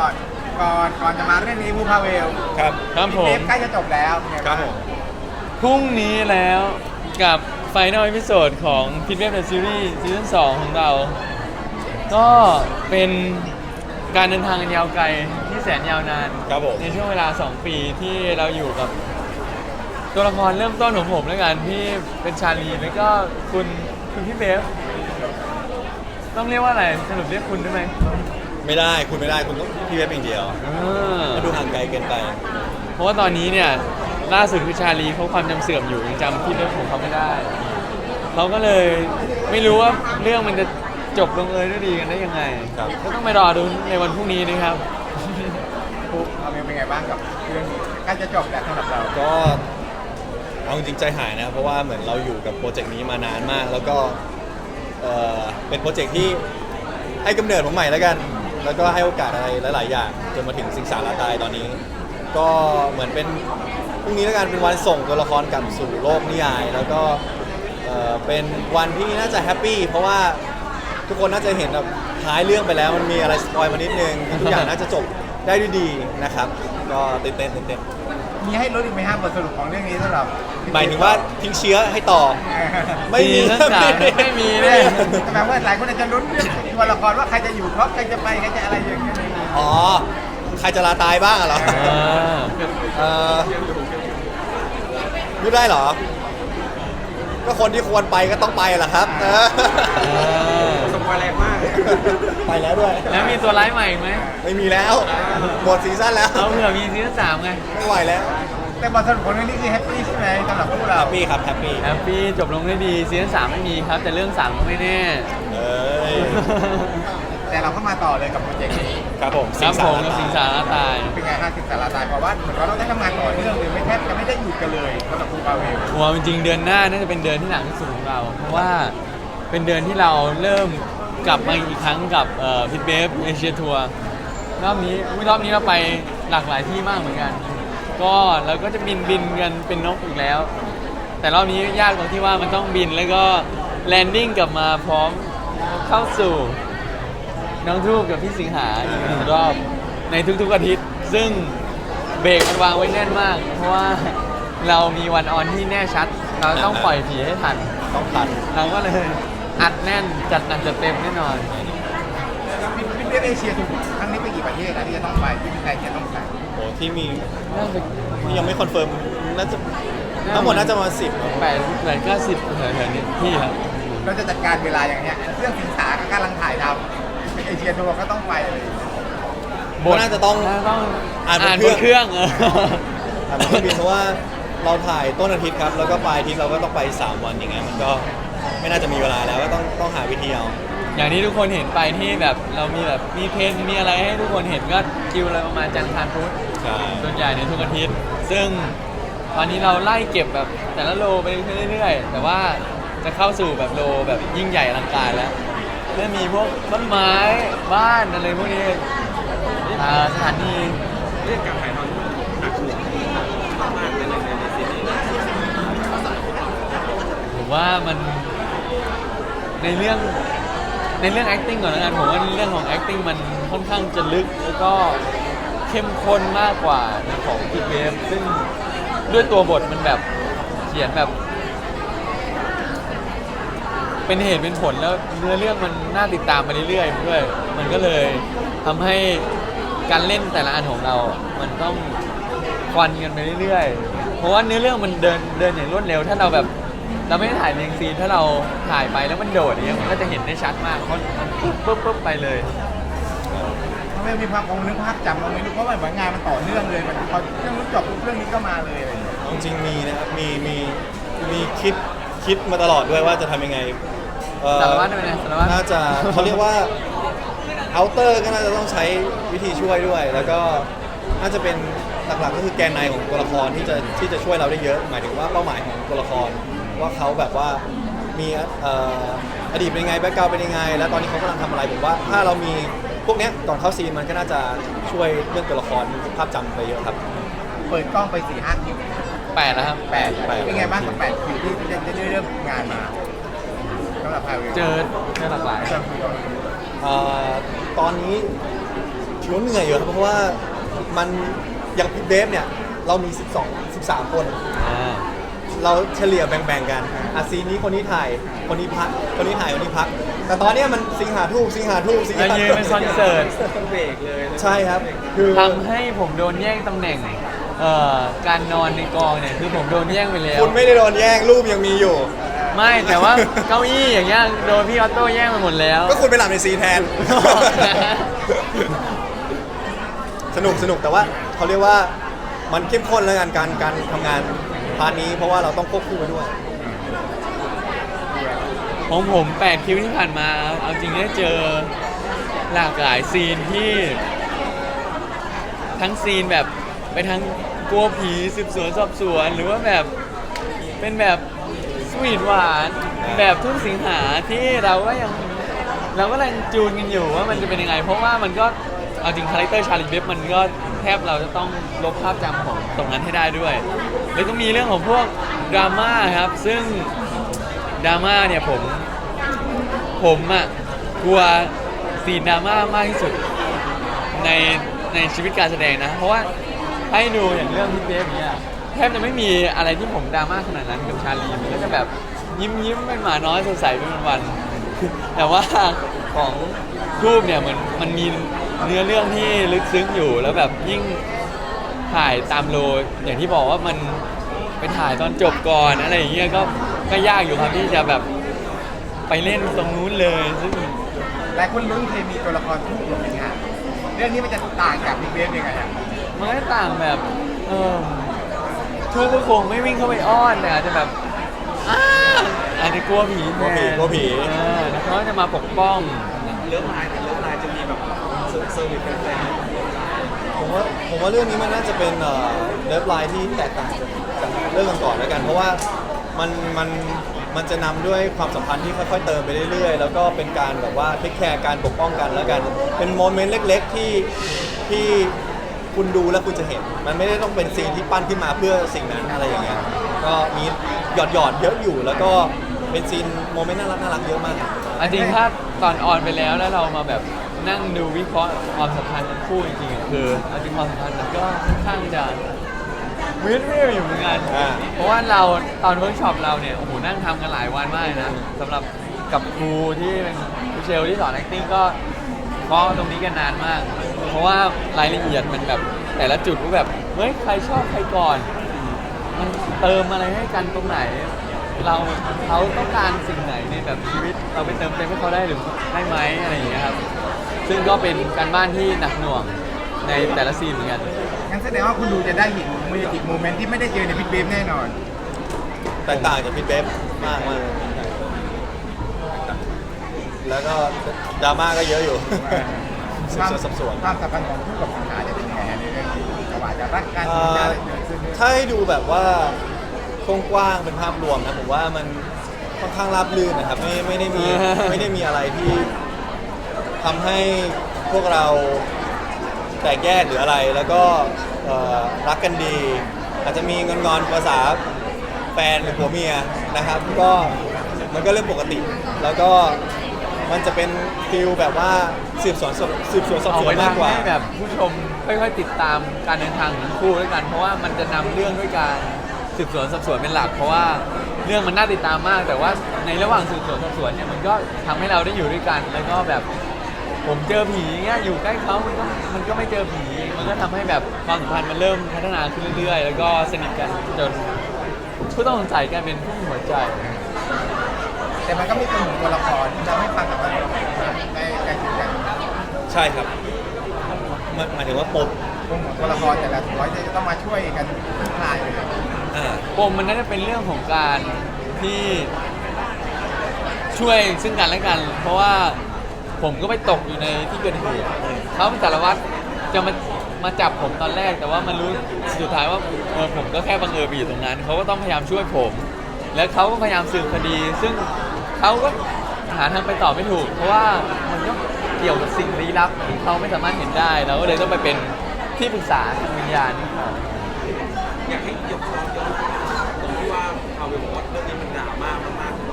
ก่อนก่อนก่อนจะมาเรื่องนี้มูพาเวลครับครับผเทม ปใกล้จะจบแล้วเป็นไงครับางผม พรุ่งนี้แล้วกับไฟน a ล e ิโซดของพิทเวฟเดอะซีรีส์ซีซั่น2ของเรา ก็เป็นการเดินทางอันยาวไกลที่แสนยาวนาน ครับผม ในช่วงเวลา 2 ปีที่เราอยู่กับ ตัวละครเริ่มต้นของผมแล้วกันที่เป็นชาลีแล้วก็คุณคุณพี่เบฟต้องเรียกว่าอะไรสรุปเรียกคุณได้ไหม ไม่ได้คุณไม่ได้คุณต้องพี่เว็บอย่างเดียวอ่า ก็ดูห่างไกลเกินไป เพราะว่าตอนนี้เนี่ยล่าสุดคือชาลีเขาความจำเสื่อมอยู่ยังจำที่เรื่องของเขาไม่ได้เขาก็เลยไม่รู้ว่าเรื่องมันจะจบลงเอยด้วยดีกันได้ยังไงครับ ก็ต้องไปรอดูในวันพรุ่งนี้นะครับมูพาเวลเป็นไงบ้างกับเรื่องนี้ใกล้จะจบแล้วสำหรับเราก็เอาจริงๆใจหายนะ เพราะว่าเหมือนเราอยู่กับโปรเจกต์นี้มานานมาก แล้วก็เอ่อเป็นโปรเจกต์ที่ให้กำเนิดผมใหม่แล้วกัน แล้วก็ให้โอกาสอะไรหลาย ๆ อย่างจนมาถึงสิงสารตายตอนนี้ ก็เหมือนเป็นพรุ่งนี้แล้วกันเป็นวันส่งตัวละครกลับสู่โลกนิยาย แล้วก็เอ่อเป็นวันที่น่าจะแฮปปี้เพราะว่าทุกคนน่าจะเห็นแบบท้ายเรื่องไปแล้วมันมีอะไรสปอยล์มานิดนึงทุกอย่างน่าจะจบได้ด้วยดีนะครับ ก็ตื่นเต้นตื่นเต้น มีให้ลดอีกไหมฮะบทสรุปของเรื่องนี้สำหรับ หมายถึงว่าทิ้งเชื้อให้ต่อ ไม่มีซีซั่นสามเนี่ยไม่มีแน่แต่แบบว่าหลายคนอาจจะลุ้นเรื่องตัวละครว่าใครจะอยู่เพราะใครจะไปใครจะอะไรอย่างเงี้ยอ๋อ ใครจะลาตายบ้างอะเหรออ่าเออพูดได้เหรอ ก็คนที่ควรไปก็ต้องไปแหละครับเอออ่าสมควรแรงมาก ไปแล้วด้วย แล้วมีตัวร้ายใหม่อีกไหม ไม่มีแล้ว หมดซีซั่นแล้ว เอาเผื่อมีซีซั่นสามไง ไม่ไหวแล้ว แต่บทสรุปของเรื่องนี้คือแฮปปี้ใช่ไหมสำหรับพวกเราแฮปปี้ครับแฮปปี้แฮปปี้จบลงด้วยดีซีซั่นสามไม่มีครับ แต่เรื่องสามก็ไม่แน่ เอ้ยแต่เราก็มาต่อเลยกับโปรเจกต์นี้ ครับผมครับผมกับตายสิงสารตาย เป็นไงฮะสิงสารตายเพราะว่าเหมือนว่าเราได้ทำงานต่อเนื่องเลยไม่แทบจะไม่ได้หยุดกันเลยสำหรับครูบาเวลหัวจริงๆเดือนหน้าน่าจะเป็นเดือนที่หนักที่สุดของเรา เพราะว่าเป็นเดือนที่เราเริ่มกลับมาอีกครั้งกับพิทเบฟเอเชียทัวร์รอบนี้อุ๊ยรอบนี้เราไปหลากหลายที่มากเหมือนกัน ก็เราก็จะบินบินกันเป็นนกอีกแล้ว แต่รอบนี้ยากตรงที่ว่ามันต้องบินแล้วก็แลนดิ้งกลับมาพร้อมเข้าสู่น้องทูบกับพี่สิงหาอีกหนึ่งรอบในทุกๆอาทิตย์ ซึ่งเบรกมันวางไว้แน่นมาก เพราะว่าเรามีวันออนที่แน่ชัด เราต้องปล่อยผีให้ทัน ต้องทันเราก็เลยอัดแน่นจัดหนักจัดเต็มแน่นอน พิพิธเอเชียทุกครั้งนี้ไปกี่ประเทศนะที่จะต้องไปที่ใครจะต้องไปโอ้ที่มีน่าจะที่ยังไม่คอนเฟิร์มน่าจะทั้งหมดน่าจะประมาณสิบแปดแปดเก้าสิบแถวๆนี้ที่ครับเราจะจัดการเวลาอย่างเนี้ยเรื่องสิงสาก็กำลังถ่ายทำเอเชียทัวร์ก็ต้องไปเลยก็น่าจะต้องน่าจะต้องอ่านบนอ่านเคบรื่องนเครื่องเอออะมันก็บินเพราะว่าเราถ่ายต้นอาทิตย์ครับ แล้วก็ปลายอาทิตย์เราก็ต้องไป 3 วันอย่างเงี้ยมันก็ไม่น่าจะมีเวลาแล้วก็ต้องต้องหาวิธีเอา อย่างที่ทุกคนเห็นไปที่แบบเรามีแบบมีเพลงมีอะไรให้ทุกคนเห็นก็คิวอะไรประมาณจันทร์อังคารพุธใช่ส่วนใหญ่ในทุกอาทิตย์ ซึ่งตอนนี้เราไล่เก็บแบบแต่ละโลไปเรื่อยๆ แต่ว่าจะเข้าสู่แบบโลแบบยิ่งใหญ่อลังการแล้วเริ่มมีพวกต้นไม้บ้านอะไรพวกนี้อ่าสถานีเรื่องการถ่ายทำหนักหน่วงมากเลยในในซีรีส์ผมว่ามันในเรื่อง ในเรื่อง acting ก่อนแล้วกันผมว่าเรื่องของ acting มันค่อนข้างจะลึกแล้วก็เข้มข้นมากกว่าในของพิทเวฟซึ่งด้วยตัวบทมันแบบเขียนแบบ เป็นเหตุเป็นผลแล้วเนื้อเรื่องมันน่าติดตามมาเรื่อยๆด้วยมันก็เลยทำให้การเล่นแต่ละอันของเรา มันต้องควันกันไปเรื่อยๆ เพราะว่าเนื้อเรื่องมันเดินเดินอย่างรวดเร็ว ถ้าเราแบบ เราไม่ได้ถ่ายเรียงซีนถ้าเราถ่ายไปแล้วมันโดดอย่างเงี้ยมันก็จะเห็นได้ชัดมากเพราะมันปุ๊บปุ๊บปุ๊บไปเลย ทำไมมีความกังวลเรื่องภาพจำเราไม่รู้เพราะว่าเหมือนงานมันต่อเนื่องเลยมันพอเรื่องนู้นจบปุ๊บเรื่องนี้ก็มาเลยอะไรอย่างเงี้ยเอาจริงๆมีนะครับ มี มี มีคิด คิดมาตลอดด้วยว่าจะทำยังไงเอ่อสารวัตรด้วยนะสารวัตร น่าจะเขาเรียกว่า เอาเตอร์ก็น่าจะต้องใช้วิธีช่วยด้วย แล้วก็น่าจะเป็นหลักๆก็คือแกนในของตัวละครที่จะที่จะช่วยเราได้เยอะ หมายถึงว่าเป้าหมายของตัวละคร ว่าเขาแบบว่ามีเอ่ออดีตเป็นยังไงแบ็กกราวเป็นยังไง แล้วตอนนี้เขากำลังทำอะไรผมว่า ถ้าเรามีพวกเนี้ยก่อนเข้าซีนมันก็น่าจะช่วยเรื่องตัวละครภาพจำไปเยอะครับ เปิดกล้องไปสี่ห้าคิวแปดแล้วครับ แปดแปด เป็นไงบ้างกับแปดคิวที่จะได้เริ่มงานมาสำหรับพาเวลเจอเจอหลากหลายเจอคุยกันเอ่อตอนนี้ถถือว่าเหนื่อยอยู่ครับเพราะว่ามันอย่างพิเบฟเนี่ยเรามี 12 13 คน อ่า เราเฉลี่ยแบ่งๆกันอาซีนนี้คนนี้ถ่าย คนนี้พัก คนนี้ถ่ายคนนี้พัก แต่ตอนเนี้ยมันสิงหาทุ่มสิงหาทุ่มสิงแล้วหายืทุ่นเป็นคอนเสิร์ตใช่ครับ คือทำให้ผมโดนแย่งตำแหน่งเอ่อการนอนในกองเนี่ยคือผมโดนแย่งไปแล้ว คุณไม่ได้โดนแย่งรูปยังมีอยู่ ไม่แต่ว่าเก้าอี้อย่างเงี้ยโดนพี่ออโต้แย่งไปหมดแล้ว ก็คุณไปหลับในซีนแทน สนุกสนุกแต่ว่าเขาเรียกว่ามันเข้มข้นแล้วกันการการทำงาน พาร์ทนี้เพราะว่าเราต้องควบคู่ไปด้วย ของผม 8 คิวที่ผ่านมา เอาจริงได้เจอหลากหลายซีนที่ ทั้งซีนแบบไปทางกลัวผีสืบสวนสอบสวน หรือว่าแบบเป็นแบบสวีทหวาน แบบทุ่งสิงหาที่เราก็ยังเราก็ยังจูนกันอยู่ว่ามันจะเป็นยังไง เพราะว่ามันก็เอาจริงคาแรคเตอร์ชาลีเบฟมันก็ แทบเราจะต้องลบภาพจำของตรงนั้นให้ได้ด้วย แล้วก็มีเรื่องของพวกดราม่าครับ ซึ่งดราม่าเนี่ยผม ผมอะกลัวซีนดราม่ามากที่สุดในในชีวิตการแสดงนะ เพราะว่าให้ดูอย่างเรื่องพี่เบฟเนี่ยแทบจะไม่มีอะไรที่ผมดราม่าขนาดนั้นกับชาลีมันก็จะแบบยิ้มยิ้มเป็นหมาน้อยสดใสเป็นวัน แต่ว่าของรูปเนี่ยมันมันมี เนื้อเรื่องที่ลึกซึ้งอยู่แล้วแบบยิ่งถ่ายตามโลอย่างที่บอกว่ามันไปถ่ายตอนจบก่อนอะไรอย่างเงี้ยก็ก็ยากอยู่ครับที่จะแบบไปเล่นตรงนู้นเลยซึ่งหลายคนลุ้นเคมีตัวละครคู่ของเป็นไงเรื่องนี้มันจะต่างจากพี่เบฟยังไงอะมันก็ต่างแบบเออทูก็คงไม่วิ่งเข้าไปอ้อนแต่อาจจะแบบอ้าอาจจะกลัวผีแทกลัวผีนกลัวผี เออแล้วเขาจะมาปกป้อง เรื่องลายเรื่องลายจะมีแบบเซอร์วิสแฟน ผมว่าเรื่องนี้มันน่าจะเป็นเอ่อเลิฟไลน์ที่แตกต่างจากเรื่องก่อนๆแล้วกัน เพราะว่ามันมันมันจะนำด้วยความสัมพันธ์ที่ค่อยๆเติมไปเรื่อยๆ แล้วก็เป็นการแบบว่าเทคแคร์การปกป้องกันแล้วกัน เป็นโมเมนต์เล็ก ๆ ที่ที่คุณดูแล้วคุณจะเห็น มันไม่ได้ต้องเป็นซีนที่ปั้นขึ้นมาเพื่อสิ่งนั้นอะไรอย่างเงี้ย ก็มีหยอดหยอดเยอะอยู่แล้วก็เป็นซีนโมเมนต์น่ารักน่ารักๆเยอะมากอันจริงถ้าตอนออนไปแล้วแล้วเรามาแบบ นั่งดูวิเคราะห์ความสัมพันธ์ทั้งคู่จริงๆอะคืออันจริงความสัมพันธ์มันก็ค่อนข้างจะวิดวิวอยู่เหมือนกันอ่า เพราะว่าเราตอนเวิร์กช็อปเราเนี่ยโอ้โหนั่งทำกันหลายวันมากเลยนะสำหรับกับครูที่เป็นครูเชลที่สอน acting ก็เพราะตรงนี้กันนานมาก เพราะว่ารายละเอียดมันแบบแต่ละจุดว่าแบบเฮ้ยใครชอบใครก่อน มันเติมอะไรให้กันตรงไหน เราเขาต้องการสิ่งไหนในแบบชีวิต เราไปเติมเต็มให้เขาได้หรือได้ไหมอะไรอย่างเงี้ยครับ ซึ่งก็เป็นการบ้านที่หนักหน่วงในแต่ละซีนเหมือนกัน งั้นแสดงว่าคุณดูจะได้เห็นเมจิกโมเมนต์ที่ไม่ได้เจอในพี่เบฟแน่นอน แตกต่างจากพี่เบฟมากมากเลยแล้วก็ดราม่าก็เยอะอยู่ สืบสวนสอบสวน ความสัมพันธ์ของคู่กับสังหารจะเป็นยังไงในเรื่องนี้ระหว่างจะรักกันเอ่จะออะไรเกิดขึ้นถ้าให้ดูแบบว่ากว้างๆเป็นภาพรวมนะผมว่ามันค่อนข้างราบรื่นนะครับไม่ไม่ได้มี ไม่ได้มีอะไรที่ ทำให้พวกเราแตกแยกหรืออะไร แล้วก็เอ่อรักกันดี อาจจะมีงอนๆภาษาแฟนหรือผัวเมียนะครับ ก็มันก็เรื่องปกติ แล้วก็มันจะเป็นฟิลแบบว่าสืบสวนสอบสืบสวนสอบเอาสวไว้นมากกว่า ให้แบบผู้ชมค่อยๆติดตามการเดินทางของทั้งคู่ด้วยกัน เพราะว่ามันจะนำเรื่องด้วยการสืบสวนสอบสวนเป็นหลัก เพราะว่าเรื่องมันน่าติดตามมาก แต่ว่าในระหว่างสืบสวนสอบสวนเนี่ยมันก็ทำให้เราได้อยู่ด้วยกัน แล้วก็แบบ ผมเจอผีเงี้ยอยู่ใกล้เขามันก็มันก็ไม่เจอผี มันก็ทำให้แบบความสัมพันธ์มันเริ่มพัฒนาขึ้นเรื่อยๆ แล้วก็สนิทกันจนผู้ต้องสงสัยกลายเป็นผู้มีหัวใจ แต่มันก็มีตัวหนึ่งตัวละครที่ทำให้ความสัมพันธ์ของเราได้ใกล้ชิดกันใช่ครับหมายหมายถึงว่าปมตัวของตัวละครแต่ละตัวจะต้องมาช่วยกันคลายเลยอ่า ปมมันน่าจะเป็นเรื่องของการที่ช่วยซึ่งกันและกัน เพราะว่า ผมก็ไปตกอยู่ในที่เกิดเหตุเขาเป็นสารวัตรจะมามาจับผมตอนแรก แต่ว่ามันรู้สุดท้ายว่าเออผมก็แค่บังเอิญไปอยู่ตรงนั้นเขาก็ต้องพยายามช่วยผม แล้วเขาก็พยายามสืบคดี ซึ่งเขาก็หาทางไปต่อไม่ถูก เพราะว่ามันก็เกี่ยวกับสิ่งลี้ลับที่เขาไม่สามารถเห็นได้เราก็เลยต้องไปเป็นที่ปรึกษาวิญญาณอยากให้ยกย้อย้อนตรงที่ว่าเอาไปบอกว่าม่ามากๆ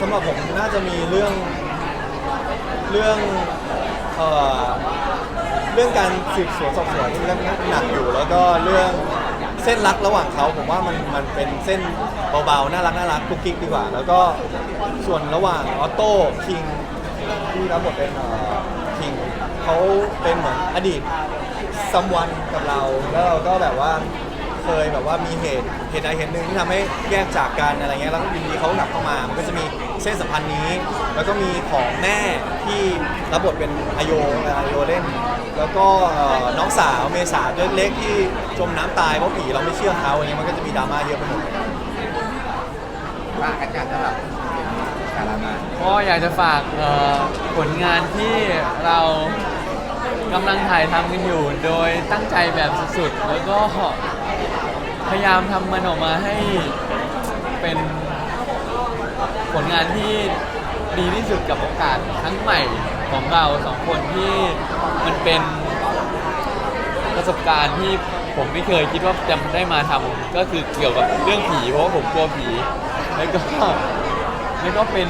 สำหรับเราขนาดไหนสำหรับผมน่าจะมีเรื่องเรื่องเอ่อเรื่องการสืบสวนสอบสวนที่หนักอยู่ แล้วก็เรื่องเส้นรักระหว่างเขาผมว่ามันมันเป็นเส้นเบาๆน่ารักน่ารักกุ๊กกิ๊กดีกว่า แล้วก็ส่วนระหว่างออโต้คิงที่รับบทเป็นคิงเขาเป็นเหมือนอดีตซัมวันกับเรา แล้วเราก็แบบว่า เคยแบบว่ามีเหตุเหตุใดเหตุหนึ่งที่ทำให้แยกจากกันอะไรเงี้ยแล้วก็อยู่ดีเขากลับเข้ามา มันก็จะมีเส้นสัมพันธ์นี้ แล้วก็มีของแม่ที่รับบทเป็นอโยอโยเล่น แล้วก็เอ่อน้องสาวเมษาตัวเล็กๆที่จมน้ำตายเพราะผีเราไม่เชื่อเขาอย่างเงี้ยมันก็จะมีดราม่าเยอะไปหมด ฝากกันกันสำหรับแต่ละงานก็อยากจะฝากเอ่อผลงานที่เรากำลังถ่ายทำกันอยู่ โดยตั้งใจแบบสุดๆ แล้วก็ พยายามทำมันออกมาให้เป็นผลงานที่ดีที่สุดกับโอกาสครั้งใหม่ของเราสองคนที่มันเป็นประสบการณ์ที่ผมไม่เคยคิดว่าจะได้มาทำก็คือเกี่ยวกับเรื่องผีเพราะว่าผมกลัวผี แล้วก็แล้วก็เป็น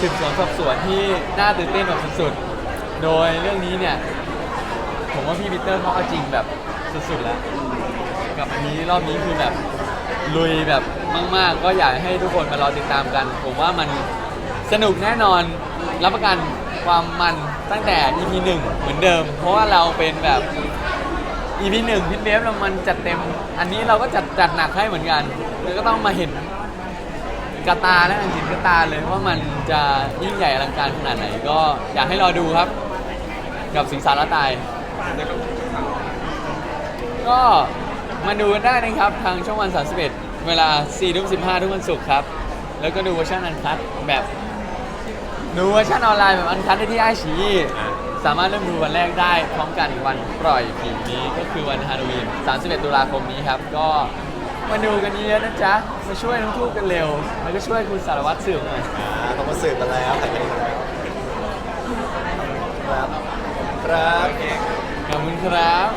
สืบสวนสอบสวนที่น่าตื่นเต้นแบบสุดๆ โดยเรื่องนี้เนี่ย ผมว่าพี่ปีเตอร์เขาเอาจริงแบบสุดๆแล้ว กับอันนี้รอบนี้คือแบบลุยแบบมาก ๆ ก็อยากให้ทุกคนมารอติดตามกัน ผมว่ามันสนุกแน่นอนรับประกันความมันตั้งแต่ EP 1เหมือนเดิม เพราะว่าเราเป็นแบบ EP 1พิทเบฟเรามันจัดเต็ม อันนี้เราก็จัดจัดหนักให้เหมือนกันแล้วก็ต้องมาเห็นกระตาและอันจินกระตาเลยว่ามันจะยิ่งใหญ่อลังการขนาดไหน ก็อยากให้รอดูครับ กับสิงสารตาย ก็ มาดูกันได้นะครับ ทางช่องวัน 31 เวลา4ทุ่ม15 ทุกวันศุกร์ครับ แล้วก็ดูเวอร์ชันอันคัดแบบ ดูเวอร์ชันออนไลน์แบบอันคัดได้ที่ไอชีสามารถเริ่มดูวันแรกได้ พร้อมกันวันปล่อยผีนี้ก็คือวันฮาโลวีน 31 ตุลาคมนี้ครับ ก็มาดูกันเยอะๆนะจ๊ะ มาช่วยน้องทูกกันเร็ว แล้วก็ช่วยคุณสารวัตรสืบหน่อย อ่าเขามาสืบกันแล้วถ่ายกันแล้วครับ ครับ ขอบคุณครับ